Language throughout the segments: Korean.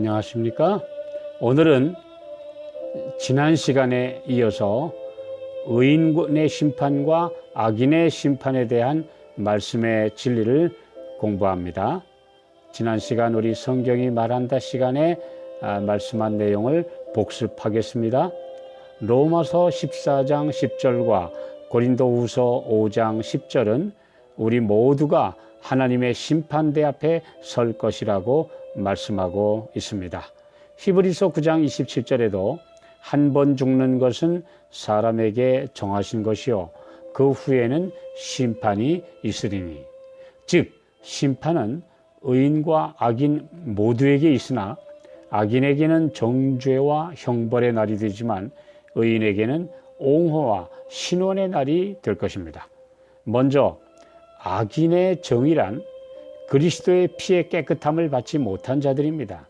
안녕하십니까? 오늘은 지난 시간에 이어서 의인의 심판과 악인의 심판에 대한 말씀의 진리를 공부합니다. 지난 시간 우리 성경이 말한다 시간에 아, 말씀한 내용을 복습하겠습니다. 로마서 14장 10절과 고린도후서 5장 10절은 우리 모두가 하나님의 심판대 앞에 설 것이라고 말씀하고 있습니다. 히브리서 9장 27절에도 한 번 죽는 것은 사람에게 정하신 것이요 그 후에는 심판이 있으리니 즉 심판은 의인과 악인 모두에게 있으나 악인에게는 정죄와 형벌의 날이 되지만 의인에게는 옹호와 신원의 날이 될 것입니다. 먼저 악인의 정의란 그리스도의 피의 깨끗함을 받지 못한 자들입니다.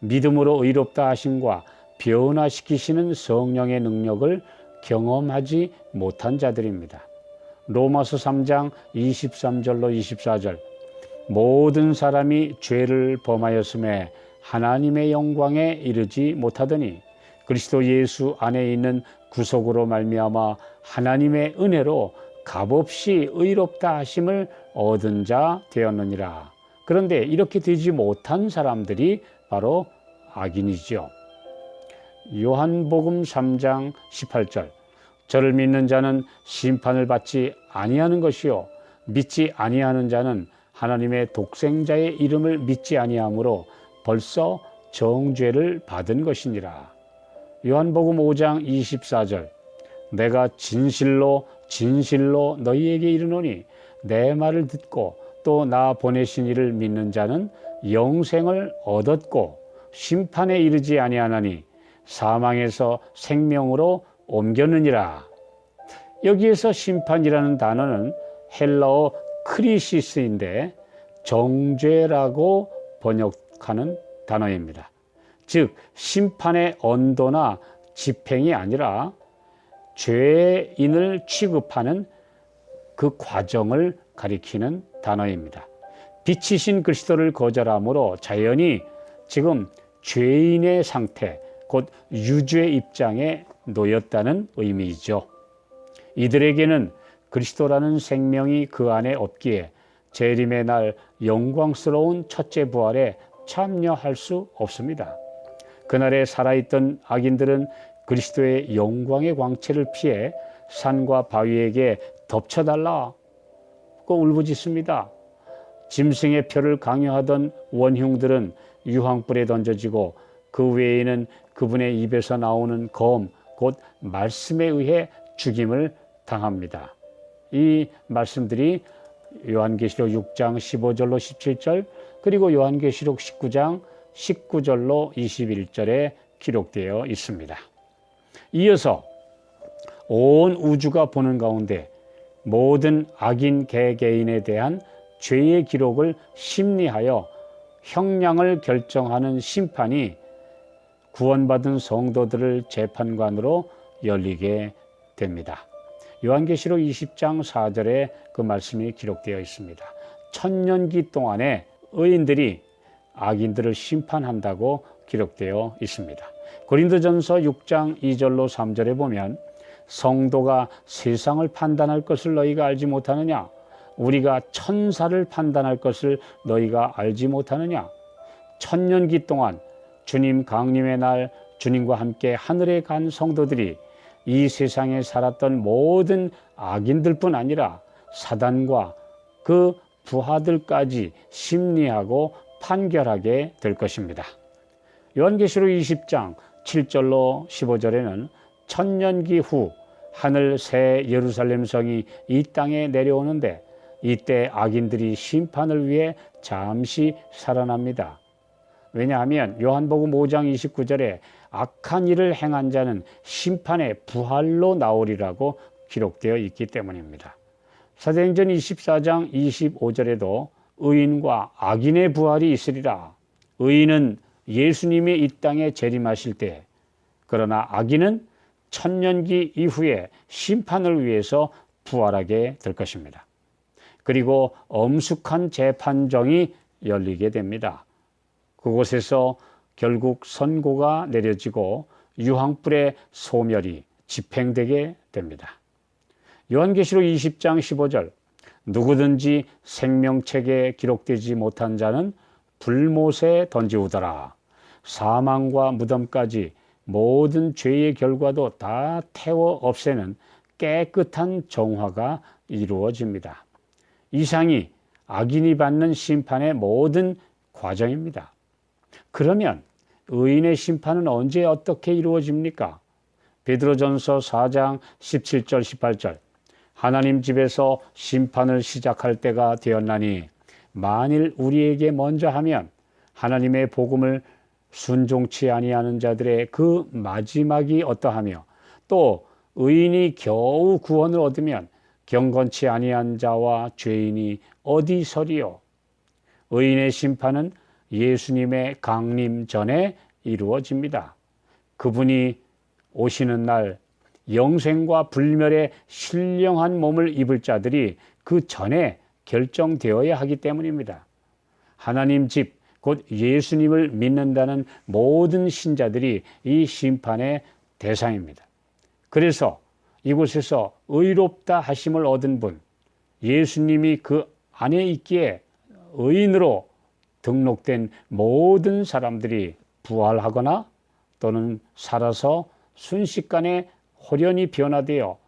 믿음으로 의롭다 하심과 변화시키시는 성령의 능력을 경험하지 못한 자들입니다. 로마서 3장 23절로 24절 모든 사람이 죄를 범하였음에 하나님의 영광에 이르지 못하더니 그리스도 예수 안에 있는 구속으로 말미암아 하나님의 은혜로 값없이 의롭다 하심을 얻은 자 되었느니라. 그런데 이렇게 되지 못한 사람들이 바로 악인이지요. 요한복음 3장 18절 저를 믿는 자는 심판을 받지 아니하는 것이요 믿지 아니하는 자는 하나님의 독생자의 이름을 믿지 아니하므로 벌써 정죄를 받은 것이니라. 요한복음 5장 24절 내가 진실로 진실로 너희에게 이르노니 내 말을 듣고 또 나 보내신 이를 믿는 자는 영생을 얻었고 심판에 이르지 아니하나니 사망에서 생명으로 옮겼느니라. 여기에서 심판이라는 단어는 헬라어 크리시스인데 정죄라고 번역하는 단어입니다. 즉 심판의 언도나 집행이 아니라 죄인을 취급하는 그 과정을 가리키는 단어입니다. 빛이신 그리스도를 거절함으로 자연히 지금 죄인의 상태, 곧 유죄 입장에 놓였다는 의미이죠. 이들에게는 그리스도라는 생명이 그 안에 없기에 재림의 날 영광스러운 첫째 부활에 참여할 수 없습니다. 그날에 살아있던 악인들은 그리스도의 영광의 광채를 피해 산과 바위에게 덮쳐달라 고 울부짖습니다. 짐승의 표를 강요하던 원흉들은 유황불에 던져지고 그 외에는 그분의 입에서 나오는 검, 곧 말씀에 의해 죽임을 당합니다. 이 말씀들이 요한계시록 6장 15절로 17절 그리고 요한계시록 19장 19절로 21절에 기록되어 있습니다. 이어서 온 우주가 보는 가운데 모든 악인 개개인에 대한 죄의 기록을 심리하여 형량을 결정하는 심판이 구원받은 성도들을 재판관으로 열리게 됩니다. 요한계시록 20장 4절에 그 말씀이 기록되어 있습니다. 천년기 동안에 의인들이 악인들을 심판한다고 기록되어 있습니다. 고린도전서 6장 2절로 3절에 보면 성도가 세상을 판단할 것을 너희가 알지 못하느냐? 우리가 천사를 판단할 것을 너희가 알지 못하느냐? 천년기 동안 주님 강림의 날 주님과 함께 하늘에 간 성도들이 이 세상에 살았던 모든 악인들뿐 아니라 사단과 그 부하들까지 심리하고 판결하게 될 것입니다. 요한계시록 20장 7절로 15절에는 천년기 후 하늘 새 예루살렘 성이 이 땅에 내려오는데 이때 악인들이 심판을 위해 잠시 살아납니다. 왜냐하면 요한복음 5장 29절에 악한 일을 행한 자는 심판의 부활로 나오리라고 기록되어 있기 때문입니다. 사도행전 24장 25절에도 의인과 악인의 부활이 있으리라. 의인은 예수님이 이 땅에 재림하실 때 그러나 악인은 천년기 이후에 심판을 위해서 부활하게 될 것입니다. 그리고 엄숙한 재판정이 열리게 됩니다. 그곳에서 결국 선고가 내려지고 유황불의 소멸이 집행되게 됩니다. 요한계시록 20장 15절 누구든지 생명책에 기록되지 못한 자는 불못에 던지우더라. 사망과 무덤까지 모든 죄의 결과도 다 태워 없애는 깨끗한 정화가 이루어집니다. 이상이 악인이 받는 심판의 모든 과정입니다. 그러면 의인의 심판은 언제 어떻게 이루어집니까? 베드로전서 4장 17절 18절 하나님 집에서 심판을 시작할 때가 되었나니 만일 우리에게 먼저 하면 하나님의 복음을 순종치 아니하는 자들의 그 마지막이 어떠하며 또 의인이 겨우 구원을 얻으면 경건치 아니한 자와 죄인이 어디 서리요 의인의 심판은 예수님의 강림 전에 이루어집니다. 그분이 오시는 날 영생과 불멸의 신령한 몸을 입을 자들이 그 전에 결정되어야 하기 때문입니다. 하나님 집, 곧 예수님을 믿는다는 모든 신자들이 이 심판의 대상입니다. 그래서 이곳에서 의롭다 하심을 얻은 분, 예수님이 그 안에 있기에 의인으로 등록된 모든 사람들이 부활하거나 또는 살아서 순식간에 호련히 변화되어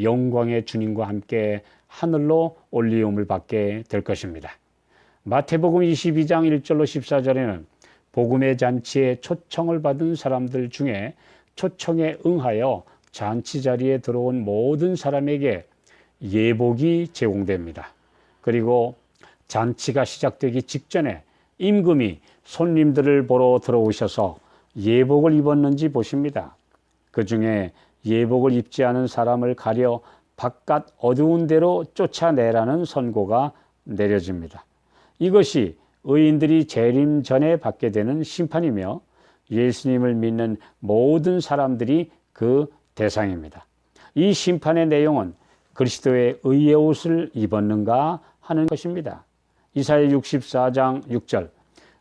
영광의 주님과 함께 하늘로 올리움을 받게 될 것입니다. 마태복음 22장 1절로 14절에는 복음의 잔치에 초청을 받은 사람들 중에 초청에 응하여 잔치 자리에 들어온 모든 사람에게 예복이 제공됩니다. 그리고 잔치가 시작되기 직전에 임금이 손님들을 보러 들어오셔서 예복을 입었는지 보십니다. 그 중에 예복을 입지 않은 사람을 가려 바깥 어두운 데로 쫓아내라는 선고가 내려집니다. 이것이 의인들이 재림 전에 받게 되는 심판이며 예수님을 믿는 모든 사람들이 그 대상입니다. 이 심판의 내용은 그리스도의 의의 옷을 입었는가 하는 것입니다. 이사야 64장 6절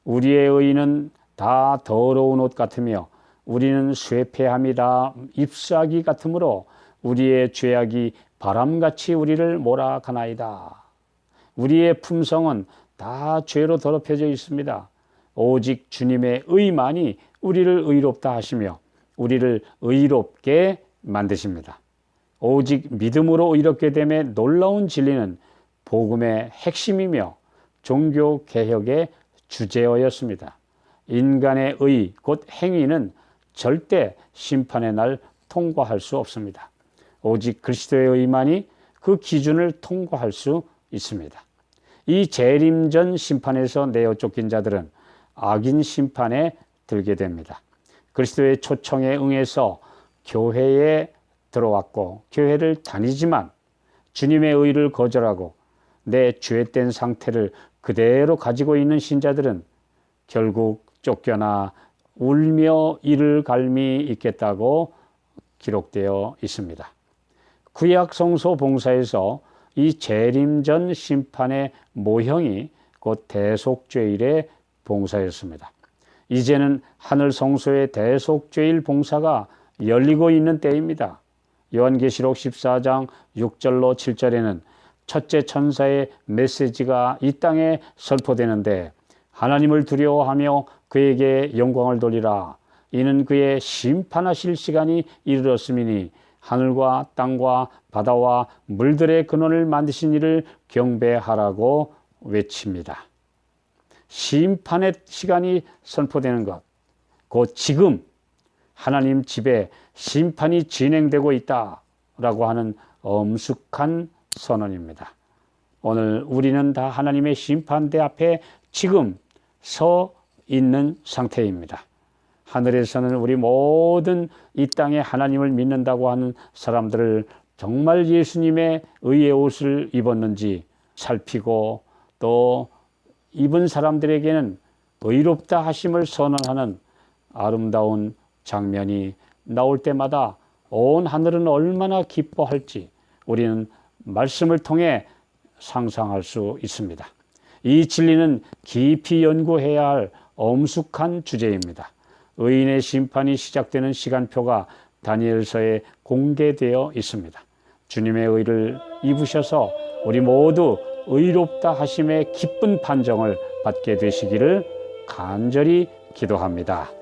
우리의 의인은 다 더러운 옷 같으며 우리는 쇠폐함이다 잎사귀 같으므로 우리의 죄악이 바람같이 우리를 몰아가나이다. 우리의 품성은 다 죄로 더럽혀져 있습니다. 오직 주님의 의만이 우리를 의롭다 하시며 우리를 의롭게 만드십니다. 오직 믿음으로 의롭게 됨에 놀라운 진리는 복음의 핵심이며 종교 개혁의 주제어였습니다. 인간의 의, 곧 행위는 절대 심판의 날 통과할 수 없습니다. 오직 그리스도의 의만이 그 기준을 통과할 수 있습니다. 이 재림 전 심판에서 내어 쫓긴 자들은 악인 심판에 들게 됩니다. 그리스도의 초청에 응해서 교회에 들어왔고 교회를 다니지만 주님의 의를 거절하고 내 죄된 상태를 그대로 가지고 있는 신자들은 결국 쫓겨나 울며 이를 갈미 있겠다고 기록되어 있습니다. 구약 성소 봉사에서 이 재림전 심판의 모형이 곧 대속죄일의 봉사였습니다. 이제는 하늘 성소의 대속죄일 봉사가 열리고 있는 때입니다. 요한계시록 14장 6절로 7절에는 첫째 천사의 메시지가 이 땅에 설포되는데 하나님을 두려워하며 그에게 영광을 돌리라. 이는 그의 심판하실 시간이 이르렀음이니 하늘과 땅과 바다와 물들의 근원을 만드신 이를 경배하라고 외칩니다. 심판의 시간이 선포되는 것, 곧 지금 하나님 집에 심판이 진행되고 있다라고 하는 엄숙한 선언입니다. 오늘 우리는 다 하나님의 심판대 앞에 지금 서 있는 상태입니다. 하늘에서는 우리 모든 이 땅에 하나님을 믿는다고 하는 사람들을 정말 예수님의 의의 옷을 입었는지 살피고 또 입은 사람들에게는 의롭다 하심을 선언하는 아름다운 장면이 나올 때마다 온 하늘은 얼마나 기뻐할지 우리는 말씀을 통해 상상할 수 있습니다. 이 진리는 깊이 연구해야 할 엄숙한 주제입니다. 의인의 심판이 시작되는 시간표가 다니엘서에 공개되어 있습니다. 주님의 의를 입으셔서 우리 모두 의롭다 하심의 기쁜 판정을 받게 되시기를 간절히 기도합니다.